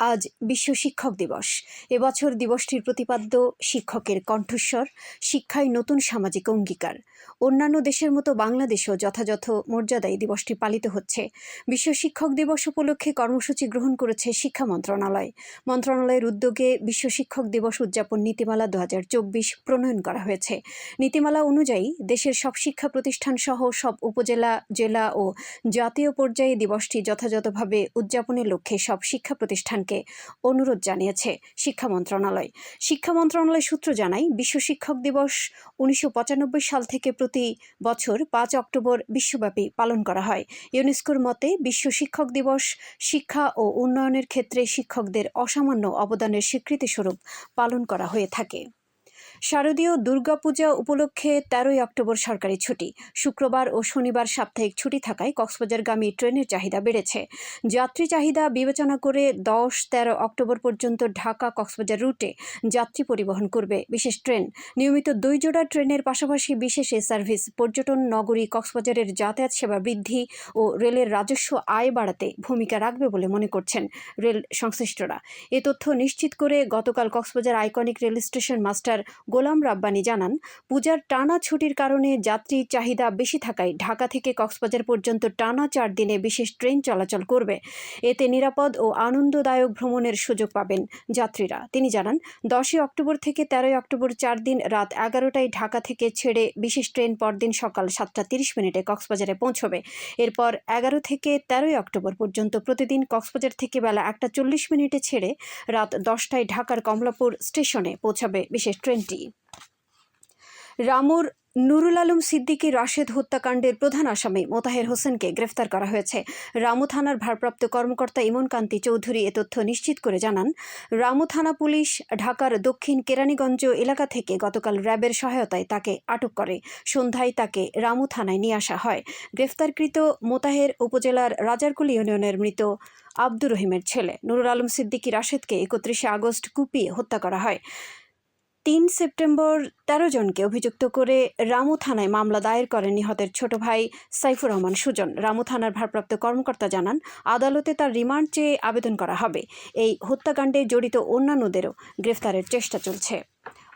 আজ বিশ্ব শিক্ষক দিবস। এবছর দিবসটির প্রতিপাদ্য শিক্ষকের কণ্ঠস্বর, শিক্ষায় নতুন সামাজিক অঙ্গীকার। অন্যান্য দেশের মতো বাংলাদেশেও যথাযথ মর্যাদায় দিবসটি পালিত হচ্ছে। বিশ্ব শিক্ষক দিবস উপলক্ষে কর্মসূচি গ্রহণ করেছে শিক্ষা মন্ত্রণালয়। মন্ত্রণালয়ের উদ্যোগে বিশ্ব শিক্ষক দিবস উদযাপন নীতিমালা দু হাজার চব্বিশ প্রণয়ন করা হয়েছে। নীতিমালা অনুযায়ী দেশের সব শিক্ষা প্রতিষ্ঠান সহ সব উপজেলা, জেলা ও জাতীয় পর্যায়ে দিবসটি যথাযথভাবে উদযাপনের লক্ষ্যে সব শিক্ষা প্রতিষ্ঠানকে অনুরোধ জানিয়েছে শিক্ষা মন্ত্রণালয়। শিক্ষা মন্ত্রণালয় সূত্র জানায়, বিশ্ব শিক্ষক দিবস উনিশশো পঁচানব্বই সাল থেকে প্রতি বছর পাঁচ অক্টোবর বিশ্বব্যাপী পালন করা হয়। ইউনেস্কোর মতে, বিশ্ব শিক্ষক দিবস শিক্ষা ও উন্নয়নের ক্ষেত্রে শিক্ষকদের অসামান্য অবদানের স্বীকৃতিস্বরূপ পালন করা হয়ে থাকে। শারদীয় দুর্গাপূজা উপলক্ষে তেরোই অক্টোবর সরকারি ছুটি। শুক্রবার ও শনিবার সাপ্তাহিক ছুটি থাকায় কক্সবাজারগামী ট্রেনের চাহিদা বেড়েছে। যাত্রী চাহিদা বিবেচনা করে দশ, তেরো অক্টোবর পর্যন্ত ঢাকা কক্সবাজার রুটে যাত্রী পরিবহন করবে বিশেষ ট্রেন। নিয়মিত দুই জোড়া ট্রেনের পাশাপাশি বিশেষ এ সার্ভিস পর্যটন নগরী কক্সবাজারের যাতায়াত সেবা বৃদ্ধি ও রেলের রাজস্ব আয় বাড়াতে ভূমিকা রাখবে বলে মনে করছেন রেল সংশ্লিষ্টরা। এ তথ্য নিশ্চিত করে গতকাল Cox's Bazar iconic rail station master Golam Rabbani জানান, পূজার টানা ছুটির কারণে যাত্রীর চাহিদা বেশি থাকায় ঢাকা থেকে কক্সবাজার পর্যন্ত টানা চার দিনে বিশেষ ট্রেন চলাচল করবে। এতে নিরাপদ ও আনন্দদায়ক ভ্রমণের সুযোগ পাবেন যাত্রীরা। তিনি জানান, দশই অক্টোবর থেকে তেরোই অক্টোবর চার দিন রাত এগারোটায় ঢাকা থেকে ছেড়ে বিশেষ ট্রেন পরদিন সকাল সাতটা তিরিশ মিনিটে কক্সবাজারে পৌঁছবে। এরপর এগারো থেকে তেরোই অক্টোবর পর্যন্ত প্রতিদিন কক্সবাজার থেকে বেলা একটা চল্লিশ মিনিটে ছেড়ে রাত দশটায় ঢাকার কমলাপুর স্টেশনে পৌঁছাবে বিশেষ ট্রেনটি। রামুর নুরুল আলম সিদ্দিকী রাশেদ হত্যাকাণ্ডের প্রধান আসামি মোতাহের হোসেনকে গ্রেফতার করা হয়েছে। রামু থানার ভারপ্রাপ্ত কর্মকর্তা ইমন কান্তি চৌধুরী এ তথ্য নিশ্চিত করে জানান, রামু থানা পুলিশ ঢাকার দক্ষিণ কেরানীগঞ্জ এলাকা থেকে গতকাল র্যাবের সহায়তায় তাকে আটক করে। সন্ধ্যায় তাকে রামু থানায় নিয়ে আসা হয়। গ্রেফতারকৃত মোতাহের উপজেলার রাজারকুল ইউনিয়নের মৃত আব্দুর রহিমের ছেলে। নুরুল আলম সিদ্দিকী রাশেদকে একত্রিশে আগস্ট কুপিয়ে হত্যা করা হয়। তিন সেপ্টেম্বর তেরো জনকে অভিযুক্ত করে রামু থানায় মামলা দায়ের করেন নিহতের ছোট ভাই সাইফুর রহমান সুজন। রামু থানার ভারপ্রাপ্ত কর্মকর্তা জানান, আদালতে তার রিমান্ড চেয়ে আবেদন করা হবে। এই হত্যাকাণ্ডে জড়িত অন্যান্যদেরও গ্রেফতারের চেষ্টা চলছে।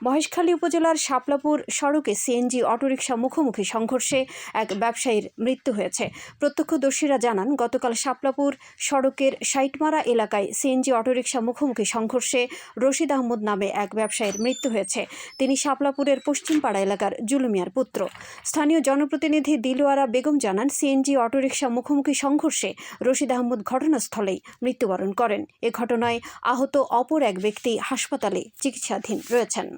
মহেশখালী উপজেলার শাপলাপুর সড়কে সিএনজি অটোরিকশা মুখোমুখি সংঘর্ষে এক ব্যবসায়ীর মৃত্যু হয়েছে। প্রত্যক্ষদর্শীরা জানান, গতকাল শাপলাপুর সড়কের সাইটমারা এলাকায় সিএনজি অটোরিকশা মুখোমুখি সংঘর্ষে রশিদ আহমদ নামে এক ব্যবসায়ীর মৃত্যু হয়েছে। তিনি শাপলাপুরের পশ্চিমপাড়া এলাকার জুলুমিয়ার পুত্র। স্থানীয় জনপ্রতিনিধি দিলওয়ারা বেগম জানান, সিএনজি অটোরিকশা মুখোমুখি সংঘর্ষে রশিদ আহমদ ঘটনাস্থলেই মৃত্যুবরণ করেন। এ ঘটনায় আহত অপর এক ব্যক্তি হাসপাতালে চিকিৎসাধীন রয়েছেন।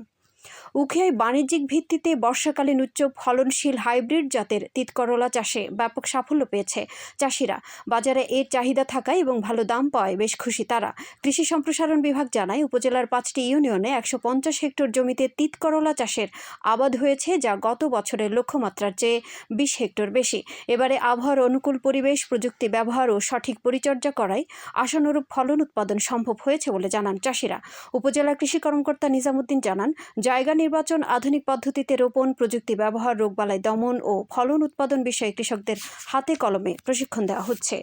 উখিয়ায় বাণিজ্যিক ভিত্তিতে বর্ষাকালীন উচ্চ ফলনশীল হাইব্রিড জাতের তিতকরলা চাষে ব্যাপক সাফল্য পেয়েছে চাষিরা। বাজারে এর চাহিদা থাকায় এবং ভালো দাম পাওয়ায় বেশ খুশি তারা। কৃষি সম্প্রসারণ বিভাগ জানায়, উপজেলার পাঁচটি ইউনিয়নে একশো পঞ্চাশ হেক্টর জমিতে তিতকরলা চাষের আবাদ হয়েছে, যা গত বছরের লক্ষ্যমাত্রার চেয়ে বিশ হেক্টর বেশি। এবারে আবহাওয়ার অনুকূল পরিবেশ, প্রযুক্তি ব্যবহার ও সঠিক পরিচর্যা করায় আশানুরূপ ফলন উৎপাদন সম্ভব হয়েছে বলে জানান চাষিরা। উপজেলা কৃষি কর্মকর্তা নিজামুদ্দিন জানান জায়গা নির্বাচন, আধুনিক পদ্ধতিতে রোপণ, প্রযুক্তি ব্যবহার, রোগবালাই দমন ও ফলন উৎপাদন বিষয়ে কৃষকদের হাতে কলমে প্রশিক্ষণ দেওয়া হচ্ছে।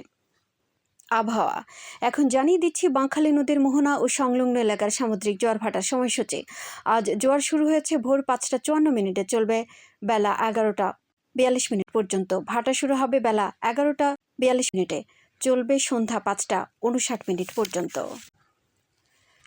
আবহাওয়া। এখন জানিয়ে দিচ্ছি বাঁকখালী নদীর মোহনা ও সংলগ্ন এলাকার সামুদ্রিক জোয়ার ভাটার সময়সূচি। আজ জোয়ার শুরু হয়েছে ভোর পাঁচটা চুয়ান্ন মিনিটে, চলবে বেলা এগারোটা বিয়াল্লিশ মিনিট পর্যন্ত। ভাটা শুরু হবে বেলা এগারোটা বিয়াল্লিশ মিনিটে, চলবে সন্ধ্যা পাঁচটা উনষাট মিনিট পর্যন্ত।